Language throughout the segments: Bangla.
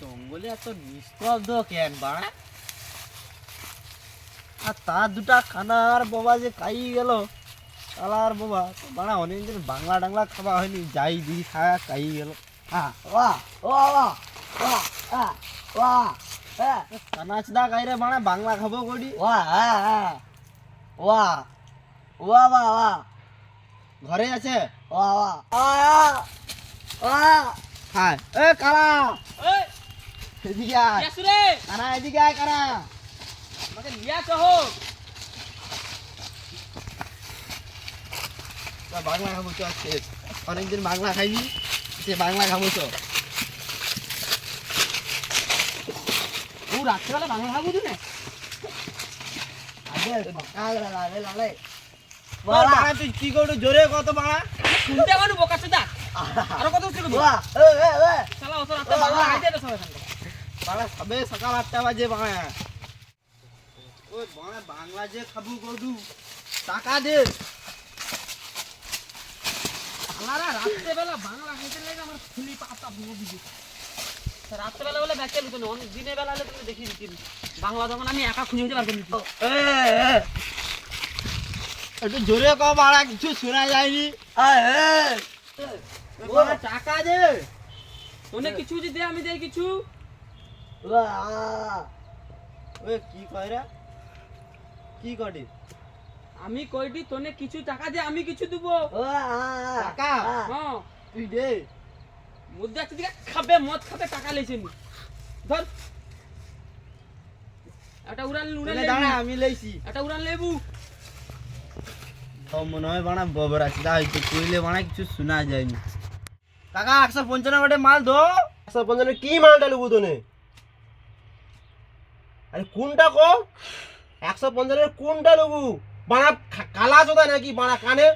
জঙ্গলে এত নিস্তব্ধ কেন বাড়া আর তার দুটা খানার বাবা যে খাই গেল? কালার বাবা বাড়া অনেকদিন বাংলা টাংলা খাওয়া হয়নি যাই দি খাওয়া খাই গেল। বাড়া বাংলা খাব করি ঘরে আছে? হ্যাঁ এ কারা এই, এদিকে আয়। কারা এদিকে আয় কারা। আমাকে লিয়া কহো। তা বাংলা খাব চ শেষ অনেকদিন বাংলা খাইনি সে বাংলা খাব চ ও রাত্রেবেলা বাংলা খাব তুই তুই কি করু জোরে কত বাড়া শুনতে পারো বোকাচোদা? আরও কত অত রাতে বাংলা খাইতে তো। বাড়া সবে সকাল আটটা বাজে বাড়া ওই বাড়া বাংলা যে খাব গদু টাকা দে। শালারা রাত্রেবেলা বাংলা খাইতে লাগে আমার খুলি পাতা ভেঙে দিবি। রাত্রেবেলা বলে ব্যাচে লুতো অনেক দিনের বেলা হলে তুমি দেখি দিতি বাংলা তখন আমি একা খুঁজে হতে পারব এ এ একটু জোরে কও বাড়া কিছু শোনা যায়নি। টাকা দে। তোনে কিছু যদি দে আমি দেই কিছু? কি কি আমি কইটি তোনে কিছু টাকা দে আমি কিছু দেবো। টাকা? হ্যাঁ। তুই দে। একটা দিকে খাবে মদ খাবে টাকা লেছে নি। ধর। একটা উড়ান উড়ান দাঁড়া আমি লইছি। একটা উড়ান লেবু। মনে হয় বানা ববরা চিদা হইতে কইলে বানা কিছু শোনা যায়নি। কাকা একশো পঞ্চান্ন গোটে মাল দো। একশো পঞ্চান্ন কি মালটা নেব তোনে? আরে কোনটা কো? একশো পঞ্চান্নের কোনটা নেব বানা কালা চোদা নাকি? বানা কানে?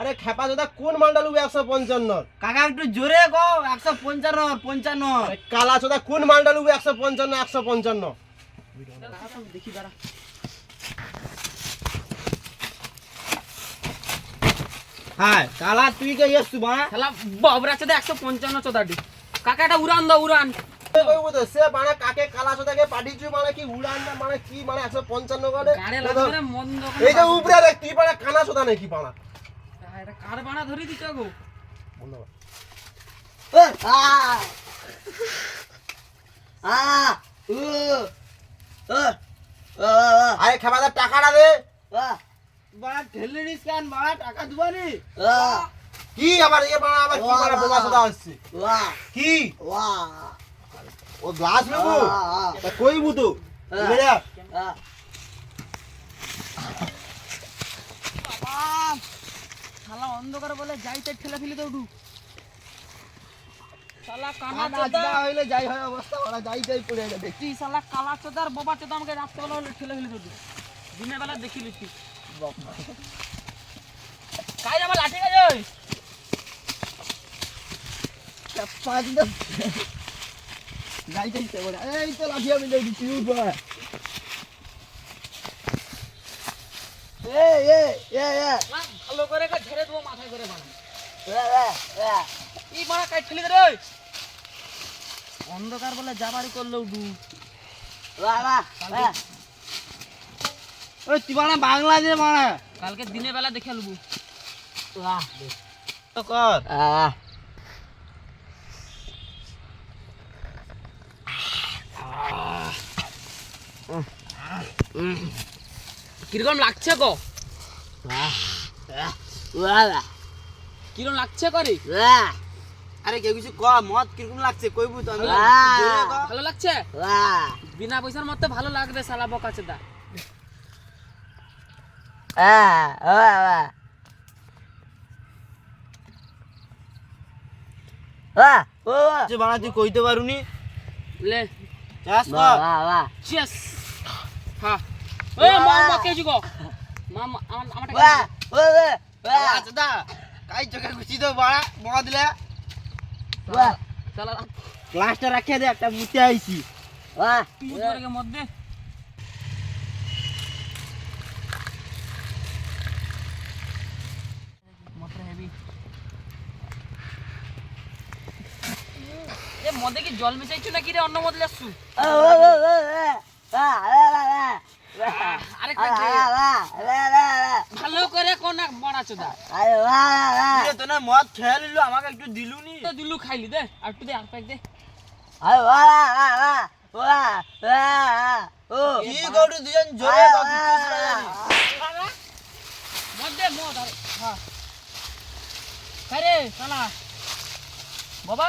আরে খেপা চোদা কোন মালটা নেব একশো পঞ্চান্ন কাকা একটু জোরে গো একশো পঞ্চান্ন পঞ্চান্ন কালা চোদা কোন মালটা নেব একশো পঞ্চান্ন একশো পঞ্চান্ন দেখি দাঁড়া হ্যাঁ কালা তুই কে এসছু বানা বাবরা চাঁদে একশো পঞ্চান্ন চোদাটি কাকা একটা উড়ান দাও উড়ান। কাকে পাঠিয়েছু মানে কি উড়ান না মানে কি মানে একশো পঞ্চান্ন করে। উপরে কি কানা নাকি কার বানা ধরি দিচ্ছ গো? আরে টাকাটা দে। বানা ঠেলে নিস কেন? বানা টাকা দিবানি আহ কি আবার এ বানা আবার কি বানা বোমা চোদা হচ্ছে? কি? বাহ ও গ্লাস নেব? আহ তা কইবু তো হ্যাঁ। বুঝে যা। শালা অন্ধকার বলে যাইতে ঠেলে ফেলে দৌড়ু। শালা কানা কানা চোদা হইলে যাই হয় অবস্থা ওরা যাই যাই পড়ে যাবে তুই শালা কালা চোদার বাবা চোদা আমাকে রাত্রেবেলা হলে ঠেলে ফেলে দৌড়ু। দিনের বেলা দেখি লিখি। কাই যাবে লাঠি কাজ পাঁচ দশ যাই যাই পড়ে এই তো লাঠি আমি দেই দিচ্ছি উঠ বাড়া এ এ এ এ। ভালো করে ঝেড়ে দেবো মাথায় করে বানা এই বানা কাই ঠেলে দে রে। অন্ধকার বলে যাবারই করল ডু ওই তুই বানা বাংলা দে বানা কালকে দিনের বেলা দেখে লবো। তো কর। আহ। কীরকম লাগছে গো? কীরকম লাগছে করে আরে কেউ কিছু ক মদ কীরকম লাগছে কইবু তো আমি। ভালো লাগছে? বিনা পয়সার মতো ভালো লাগবে শালা বকা চোদা। আহ বাহ বাহ বাহ বাহ যে বানা তুই কইতে পারুনি। লে। চাস বাহ কর বাহ বাহ চেস হ্যাঁ এ মা মা কে যুগো মা মা আমার আমার বাহ বাহ বাহ আচ্ছা দা কাই চোখে গুছি তো বাড়া বড় দিলে গ্লাসটা রাখিয়ে দে একটা মুতে আইছি বাহ মুজরে মধ্যে মদে কি জল মিশাইছো নাকি রে অন্য বদলে আসছু? আরে ভালো করে কোন বড়াছো দা কিরে তোনে মদ খেয়ে নিল আমাকে একটু দিলুনি। তো দিলু খাইলি দে আর একটু দে আর প্যাক দে। কি গৌরু দুজন জোরে বাবুচিস না জানি। মদ দে মদ আর হ্যাঁ। আরে শালা। বাবা।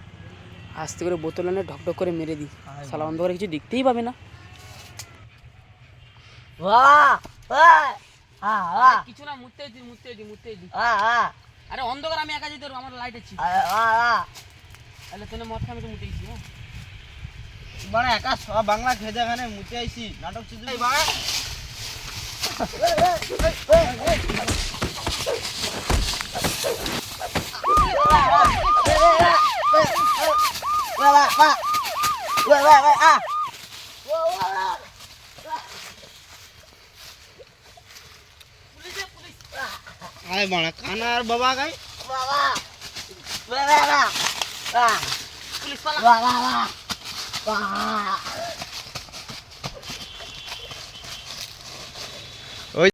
আস্তে করে বোতল এনে ঢকঢক করে মেরে দিই। শালা অন্ধকারে কিছু দেখতেই পাবে না। কিছু না মুততে দি মুততে দি মুততে দি আরে অন্ধকার আমি একা যেতে আমার লাইট আছে তাহলে তোনে মদ খামে তো মুতেইছি হ্যাঁ? মানে একা সব বাংলা খেয়ে যেখানে মুতে আইছি। নাটক শুধু Pak. Wei, wei, wei, ah. Wah, wah,